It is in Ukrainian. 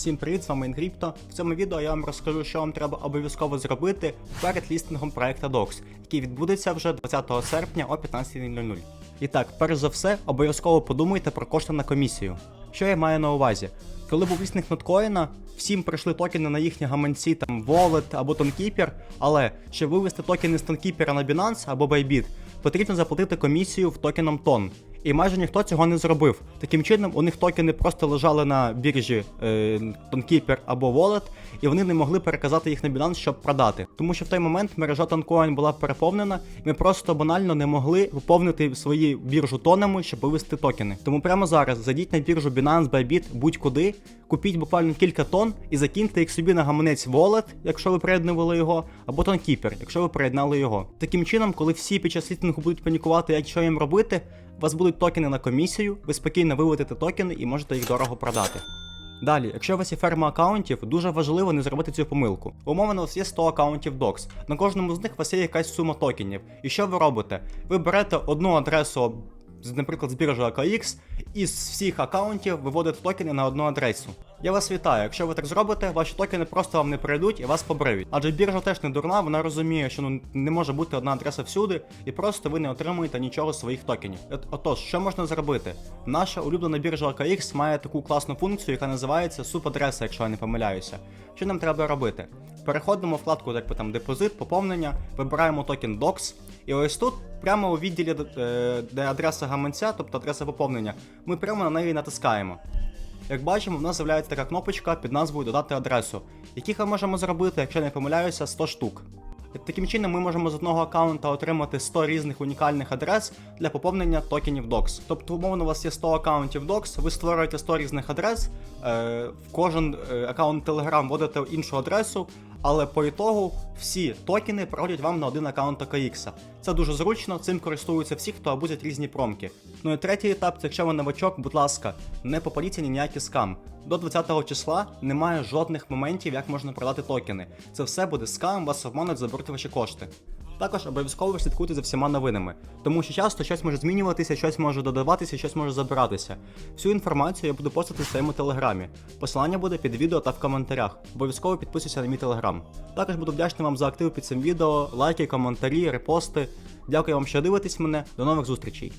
Всім привіт, з вами Інгріпто. В цьому відео я вам розкажу, що вам треба обов'язково зробити перед лістингом проекту Docs, який відбудеться вже 20 серпня о 15.00. І так, перш за все, обов'язково подумайте про кошти на комісію. Що я маю на увазі? Коли був лістинг ноткоїна, всім прийшли токени на їхні гаманці, там Wallet або Tonkeeper, але щоб вивести токени з Tonkeeper на Binance або Bybit, потрібно заплатити комісію в токеном тон. І майже ніхто цього не зробив. Таким чином, у них токени просто лежали на біржі е, Tonkeeper або Wallet, і вони не могли переказати їх на Binance, щоб продати. Тому що в той момент мережа Toncoin була переповнена, і ми просто банально не могли поповнити свої біржу тонами, щоб вивести токени. Тому прямо зараз зайдіть на біржу Binance, Bybit, будь-куди, купіть буквально кілька тонн і закиньте їх собі на гаманець Wallet, якщо ви приєднували його, або Tonkeeper, якщо ви приєднали його. Таким чином, коли всі під час лістингу будуть панікувати, як що їм робити, у вас будуть токени на комісію, ви спокійно виводите токени і можете їх дорого продати. Далі, якщо у вас є ферма аккаунтів, дуже важливо не зробити цю помилку. Умовно, у вас є 100 аккаунтів Docs. На кожному з них у вас є якась сума токенів. І що ви робите? Ви берете одну адресу, наприклад, з біржі AKX, і з всіх аккаунтів виводите токени на одну адресу. Я вас вітаю. Якщо ви так зробите, ваші токени просто вам не прийдуть і вас побриють. Адже біржа теж не дурна, вона розуміє, що ну не може бути одна адреса всюди, і просто ви не отримуєте нічого своїх токенів. От- Отож, що можна зробити? Наша улюблена біржа OKX має таку класну функцію, яка називається субадреса, якщо я не помиляюся. Що нам треба робити? Переходимо в вкладку, якби там депозит, поповнення, вибираємо токен DOCS, і ось тут, прямо у відділі, е, де адреса гаманця, тобто адреса поповнення, ми прямо на неї натискаємо. Як бачимо, в нас з'являється така кнопочка під назвою Додати адресу, яких ми можемо зробити, якщо не помиляюся, 100 штук. Таким чином ми можемо з одного аккаунта отримати 100 різних унікальних адрес для поповнення токенів DOCS. Тобто, умовно, у вас є 100 аккаунтів DOCS, ви створюєте 100 різних адрес, е, в кожен е, аккаунт Telegram вводите іншу адресу, але по ітогу всі токени проходять вам на один аккаунт OKX. Це дуже зручно, цим користуються всі, хто абузять різні промки. Ну і третій етап, це якщо ви новачок, будь ласка, не попаліться ні ніякий скам. До 20-го числа немає жодних моментів, як можна продати токени. Це все буде скам, вас обмануть, заберуть ваші кошти. Також обов'язково слідкуйте за всіма новинами, тому що часто щось може змінюватися, щось може додаватися, щось може забиратися. Всю інформацію я буду постати в своєму телеграмі. Посилання буде під відео та в коментарях. Обов'язково підписуйся на мій телеграм. Також буду вдячний вам за актив під цим відео, лайки, коментарі, репости. Дякую вам, що дивитесь мене. До нових зустрічей.